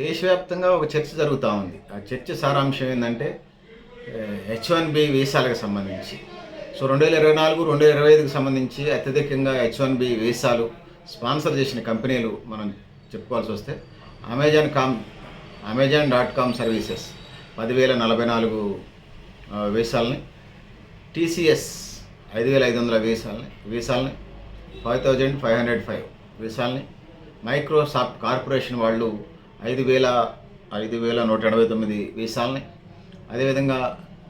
దేశవ్యాప్తంగా ఒక చర్చ జరుగుతూ ఉంది. ఆ చర్చ సారాంశం ఏంటంటే హెచ్ వన్ బి వీసాలకు సంబంధించి. సో రెండు వేల ఇరవై నాలుగు రెండు వేల ఇరవై ఐదుకి సంబంధించి అత్యధికంగా హెచ్ వన్ బి వీసాలు స్పాన్సర్ చేసిన కంపెనీలు మనం చెప్పుకోవాల్సి వస్తే Amazon com Amazon dot com services పదివేల నలభై నాలుగు వీసాలని టీసీఎస్ ఐదు వేల ఐదు వందల వీసాలని వీసాలని five thousand five hundred five వీసాలని Microsoft corporation వాళ్ళు ఐదు వేల ఐదు వేల నూట ఎనభై తొమ్మిది వీసాలని. అదేవిధంగా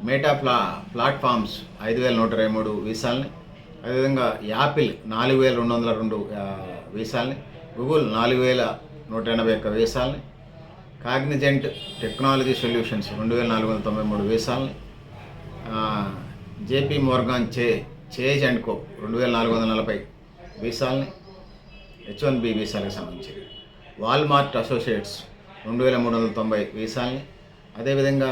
మేటా ప్లా ప్లాట్ఫామ్స్ ఐదు వేల నూట ఇరవై మూడు వీసాలని. అదేవిధంగా యాపిల్ నాలుగు వేల రెండు వందల రెండు వీసాలని. గూగుల్ నాలుగు వేల నూట ఎనభై ఒక్క వీసాలని. కాగ్నిజెంట్ టెక్నాలజీ సొల్యూషన్స్ రెండు వేల నాలుగు వందల తొంభై మూడు వీసాలని. జేపీ మోర్గాన్ చే చేజ్ అండ్ కో రెండు వేల నాలుగు వందల నలభై వీసాలని. హెచ్ వన్ బి వీసాలకు సంబంధించి వాల్మార్ట్ అసోసియేట్స్ రెండు వేల మూడు వందల తొంభై వీసాలని. అదేవిధంగా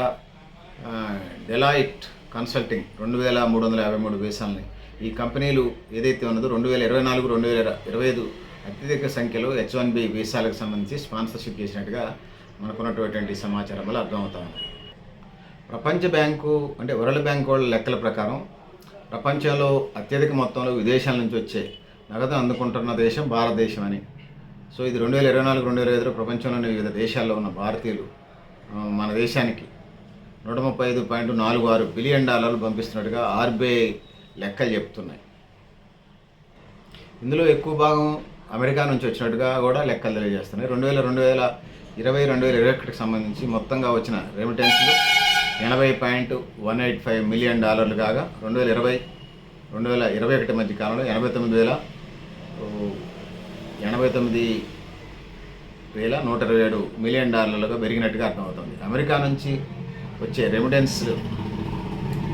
డెలాయిట్ కన్సల్టింగ్ రెండు వేల మూడు వందల యాభై మూడు వీసాలని. ఈ కంపెనీలు ఏదైతే ఉన్నదో రెండు వేల ఇరవై నాలుగు రెండు వేల ఇరవై ఐదు అత్యధిక సంఖ్యలో హెచ్ వన్ బి వీసాలకు సంబంధించి స్పాన్సర్షిప్ చేసినట్టుగా మనకున్నటువంటి సమాచారం వల్ల అర్థమవుతా ఉంది ప్రపంచ బ్యాంకు అంటే వరల్డ్ బ్యాంక్ వాళ్ళ లెక్కల ప్రకారం ప్రపంచంలో అత్యధిక మొత్తంలో విదేశాల నుంచి వచ్చే నగదు అందుకుంటున్న దేశం భారతదేశం అని. సో ఇది రెండు వేల ఇరవై నాలుగు రెండు వేల ఐదులో ప్రపంచంలోని వివిధ దేశాల్లో ఉన్న భారతీయులు మన దేశానికి నూట ముప్పై ఐదు పాయింట్ నాలుగు ఆరు బిలియన్ డాలర్లు పంపిస్తున్నట్టుగా ఆర్బీఐ లెక్కలు చెప్తున్నాయి. ఇందులో ఎక్కువ భాగం అమెరికా నుంచి వచ్చినట్టుగా కూడా లెక్కలు తెలియజేస్తున్నాయి. రెండు వేల రెండు వేల ఇరవై రెండు వేల ఇరవై ఒకటికి సంబంధించి మొత్తంగా వచ్చిన రెమిటెన్స్లు ఎనభై point one eight five million డాలర్లు కాగా రెండు వేల ఇరవై రెండు వేల ఇరవై ఒకటి మధ్య కాలంలో ఎనభై తొమ్మిది వేల ఎనభై తొమ్మిది వేల నూట ఇరవై ఏడు మిలియన్ డాలర్లుగా పెరిగినట్టుగా అర్థమవుతుంది. అమెరికా నుంచి వచ్చే రెమిటెన్స్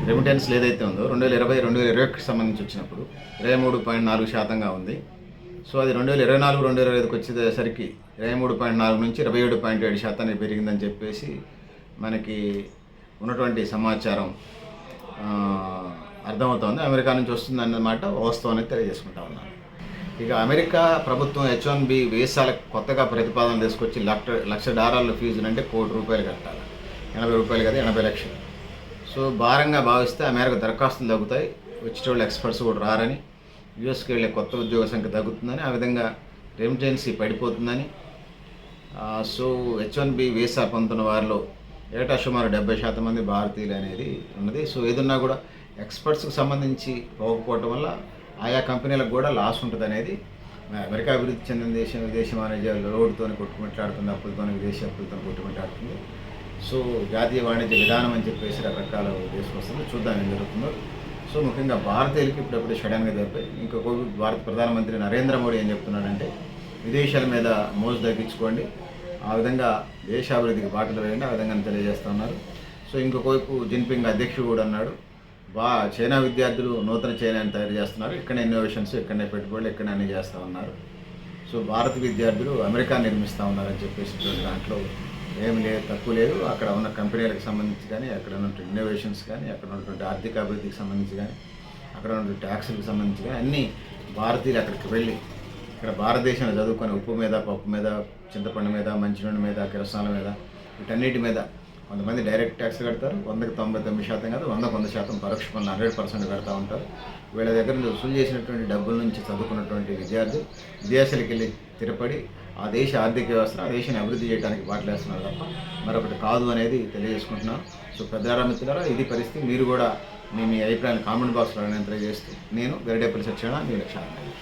రెమిటెన్స్లు ఏదైతే ఉందో రెండు వేల ఇరవై రెండు వేల ఇరవై ఒకటికి సంబంధించి వచ్చినప్పుడు ఇరవై మూడు పాయింట్ నాలుగు శాతంగా ఉంది. సో అది రెండు వేల ఇరవై నాలుగు రెండు వేల ఇరవై ఐదుకి వచ్చేసరికి ఇరవై మూడు పాయింట్ నాలుగు నుంచి ఇరవై ఏడు పాయింట్ ఏడు శాతానికి పెరిగిందని చెప్పేసి మనకి ఉన్నటువంటి సమాచారం అర్థమవుతోంది. అమెరికా నుంచి వస్తుంది అన్నమాట వాస్తవం అనేది తెలియజేసుకుంటా ఉన్నాను. ఇక అమెరికా ప్రభుత్వం హెచ్ వన్ బి వీసాలకు కొత్తగా ప్రతిపాదన తీసుకొచ్చి లక్ష లక్ష డాలర్ల ఫీజులు అంటే కోటి రూపాయలు కట్టాలి. ఎనభై రూపాయలు కదా ఎనభై లక్షలు. సో భారంగా భావిస్తే అమెరికా దరఖాస్తులు తగ్గుతాయి. వచ్చేటోళ్ళు ఎక్స్పర్ట్స్ కూడా రారని. యూఎస్కి వెళ్ళే కొత్త ఉద్యోగ సంఖ్య తగ్గుతుందని ఆ విధంగా రెమిటెన్సీ పడిపోతుందని. So H one B visa పొందుతున్న వారిలో ఏటా సుమారు డెబ్బై శాతం మంది భారతీయులు అనేది ఉన్నది. సో ఏదున్నా కూడా ఎక్స్పర్ట్స్కి సంబంధించి పోకపోవటం వల్ల ఆయా కంపెనీలకు కూడా లాస్ ఉంటుంది అనేది అమెరికా అభివృద్ధి చెందిన దేశం విదేశీ వాణిజ్యాలు లోడ్తో కొట్టుమిట్లాడుతుంది అప్పులతో విదేశీ అప్పులతో కొట్టుమిట్లాడుతుంది సో జాతీయ వాణిజ్య విధానం అని చెప్పేసి రకరకాల తీసుకొస్తుంది చూద్దాం ఏం జరుగుతుందో. సో ముఖ్యంగా భారతీయులకి ఇప్పుడప్పుడు సడన్గా జరిపాయి ఇంకొక భారత ప్రధానమంత్రి నరేంద్ర మోడీ ఏం చెప్తున్నాడంటే విదేశాల మీద మోజు తగ్గించుకోండి. ఆ విధంగా దేశాభివృద్ధికి బాటలు వేయండి ఆ విధంగా తెలియజేస్తున్నారు సో ఇంకొక వైపు జిన్పింగ్ అధ్యక్షుడు కూడా అన్నాడు. బా చైనా విద్యార్థులు నూతన చైనాని తయారు చేస్తున్నారు. ఇక్కడ ఇన్నోవేషన్స్ ఇక్కడనే పెట్టుబడులు ఇక్కడనే అన్ని చేస్తూ ఉన్నారు. సో భారత విద్యార్థులు అమెరికా నిర్మిస్తూ ఉన్నారని చెప్పేసి దాంట్లో ఏం లేదు తక్కువ లేదు. అక్కడ ఉన్న కంపెనీలకు సంబంధించి కానీ అక్కడ ఉన్నటువంటి ఇన్నోవేషన్స్ కానీ అక్కడ ఉన్నటువంటి ఆర్థిక అభివృద్ధికి సంబంధించి కానీ అక్కడ ఉన్నటువంటి ట్యాక్స్లకు సంబంధించి కానీ అన్నీ భారతీయులు అక్కడికి వెళ్ళి ఇక్కడ భారతదేశంలో చదువుకొని ఉప్పు మీద పప్పు మీద చింతపండు మీద మంచినీళ్ళ మీద కిరసాల మీద వీటన్నిటి మీద కొంతమంది డైరెక్ట్ ట్యాక్స్ కడతారు. వందకి తొంభై తొమ్మిది శాతం కాదు వందకు వంద శాతం పరోక్ష పనులు హండ్రెడ్ పర్సెంట్ కడతా ఉంటారు. వీళ్ళ దగ్గర నుంచి వసూలు చేసినటువంటి డబ్బుల నుంచి చదువుకున్నటువంటి విద్యార్థి విదేశాలకు వెళ్ళి స్థిరపడి ఆ దేశ ఆర్థిక వ్యవస్థ ఆ దేశాన్ని అభివృద్ధి చేయడానికి పాటలేస్తున్నారు తప్ప మరొకటి కాదు అనేది తెలియజేసుకుంటున్నాను సో పెద్దరా మిత్రులారా ఇది పరిస్థితి. మీరు కూడా మీ మీ అభిప్రాయాన్ని కామెంట్ బాక్స్లో తెలియజేస్తూ నేను గరిడేపల్లి సత్యనారాయణ మీ లక్ష్యాన్ని